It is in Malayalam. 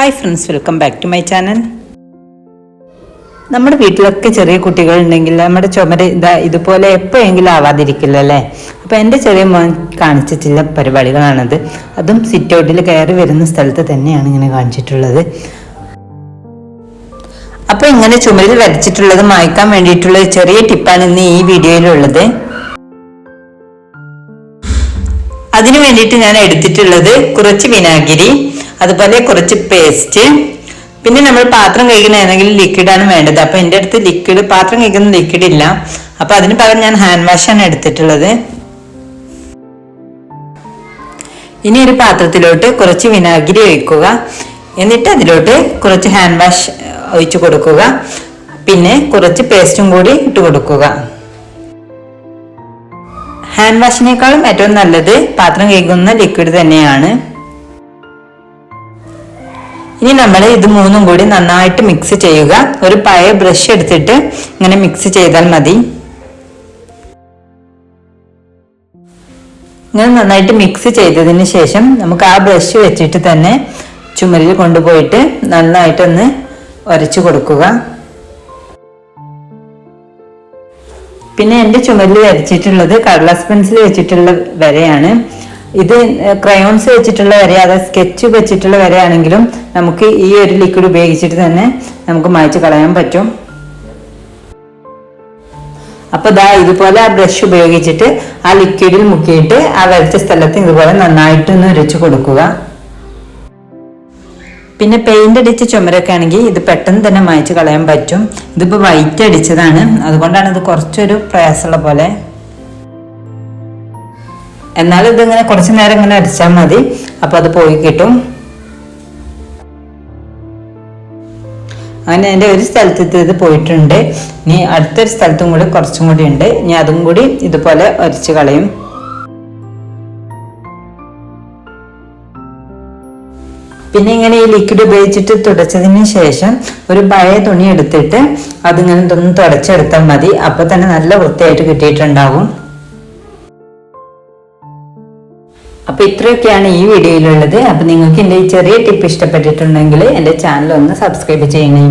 Hi friends welcome back to my channel നമ്മുടെ വീട്ടിലൊക്കെ ചെറിയ കുട്ടികൾ ഉണ്ടെങ്കിൽ നമ്മുടെ ചുമര് ഇതാ ഇതുപോലെ എപ്പോഴെങ്കിലും ആവാതിരിക്കില്ലല്ലേ? അപ്പൊ എന്റെ ചെറിയ മോൻ കാണിച്ച ചില പരിപാടികളാണത്. അതും സിറ്റ് ഔട്ടിൽ കയറി വരുന്ന സ്ഥലത്ത് തന്നെയാണ് ഇങ്ങനെ കാണിച്ചിട്ടുള്ളത്. അപ്പൊ ഇങ്ങനെ ചുമരിൽ വരച്ചിട്ടുള്ളത് മായ്ക്കാൻ വേണ്ടിയിട്ടുള്ള ചെറിയ ടിപ്പാണ് ഇന്ന് ഈ വീഡിയോയിലുള്ളത് അതിനു വേണ്ടിയിട്ട് ഞാൻ എടുത്തിട്ടുള്ളത് കുറച്ച് വിനാഗിരി അതുപോലെ കുറച്ച് പേസ്റ്റ്. പിന്നെ നമ്മൾ പാത്രം കഴിക്കുന്ന ഏതെങ്കിലും ലിക്വിഡാണ് വേണ്ടത്. അപ്പൊ എന്റെ അടുത്ത് ലിക്വിഡ് പാത്രം കഴിക്കുന്ന ലിക്വിഡ് ഇല്ല. അപ്പൊ അതിന് പകരം ഞാൻ ഹാൻഡ് വാഷാണ് എടുത്തിട്ടുള്ളത്. ഇനി ഒരു പാത്രത്തിലോട്ട് കുറച്ച് വിനാഗിരി ഒഴിക്കുക. എന്നിട്ട് അതിലോട്ട് കുറച്ച് ഹാൻഡ് വാഷ് ഒഴിച്ചു കൊടുക്കുക. പിന്നെ കുറച്ച് പേസ്റ്റും കൂടി ഇട്ട് കൊടുക്കുക. ഹാൻഡ് വാഷിനേക്കാളും ഏറ്റവും നല്ലത് പാത്രം കഴുകുന്ന ലിക്വിഡ് തന്നെയാണ്. ഇനി നമ്മൾ ഇത് മൂന്നും കൂടി നന്നായിട്ട് മിക്സ് ചെയ്യുക. ഒരു പഴയ ബ്രഷ് എടുത്തിട്ട് ഇങ്ങനെ മിക്സ് ചെയ്താൽ മതി. ഇങ്ങനെ നന്നായിട്ട് മിക്സ് ചെയ്തതിന് ശേഷം നമുക്ക് ആ ബ്രഷ് വെച്ചിട്ട് തന്നെ ചുമരിൽ കൊണ്ടുപോയിട്ട് നന്നായിട്ടൊന്ന് ഉരച്ചു കൊടുക്കുക. പിന്നെ എന്റെ ചുമരിൽ വരച്ചിട്ടുള്ളത് കടലാസ് പെൻസിൽ വെച്ചിട്ടുള്ള വരെയാണ്. ഇത് ക്രയോൺസ് വെച്ചിട്ടുള്ള വരെ അതായത് സ്കെച്ച് വെച്ചിട്ടുള്ള വരെയാണെങ്കിലും നമുക്ക് ഈ ഒരു ലിക്വിഡ് ഉപയോഗിച്ചിട്ട് തന്നെ നമുക്ക് മായ്ച്ച് കളയാൻ പറ്റും. അപ്പോൾ ദാ ഇതുപോലെ ആ ബ്രഷ് ഉപയോഗിച്ചിട്ട് ആ ലിക്വിഡിൽ മുക്കിയിട്ട് ആ വരച്ച സ്ഥലത്ത് ഇതുപോലെ നന്നായിട്ടൊന്ന് ഉരച്ച് കൊടുക്കുക. പിന്നെ പെയിന്റ് അടിച്ച ചുമരൊക്കെ ആണെങ്കിൽ ഇത് പെട്ടെന്ന് തന്നെ മായച്ച് കളയാൻ പറ്റും. ഇതിപ്പോ വൈറ്റ് അടിച്ചതാണ്. അതുകൊണ്ടാണ് ഇത് കുറച്ചൊരു പ്രയാസമുള്ള പോലെ. എന്നാലും ഇതിങ്ങനെ കുറച്ച് നേരം ഇങ്ങനെ അടിച്ചാൽ മതി. അപ്പൊ അത് പോയി കിട്ടും. അങ്ങനെ എന്റെ ഒരു സ്ഥലത്ത് ഇത് പോയിട്ടുണ്ട്. ഇനി അടുത്തൊരു സ്ഥലത്തും കൂടി കുറച്ചും കൂടി ഉണ്ട്. ഇനി അതും കൂടി ഇതുപോലെ ഒരച്ച് കളയും. പിന്നെ ഇങ്ങനെ ഈ ലിക്വിഡ് ഉപയോഗിച്ചിട്ട് തുടച്ചതിന് ശേഷം ഒരു പഴയ തുണി എടുത്തിട്ട് അതിങ്ങനെ ഒന്ന് തുടച്ചെടുത്താൽ മതി. അപ്പൊ തന്നെ നല്ല വൃത്തിയായിട്ട് കിട്ടിയിട്ടുണ്ടാവും. അപ്പോൾ ഇത്രയൊക്കെയാണ് ഈ വീഡിയോയിലുള്ളത്. അപ്പൊ നിങ്ങൾക്ക് എന്റെ ഈ ചെറിയ ടിപ്പ് ഇഷ്ടപ്പെട്ടിട്ടുണ്ടെങ്കിൽ എന്റെ ചാനൽ ഒന്ന് സബ്സ്ക്രൈബ് ചെയ്യണേ.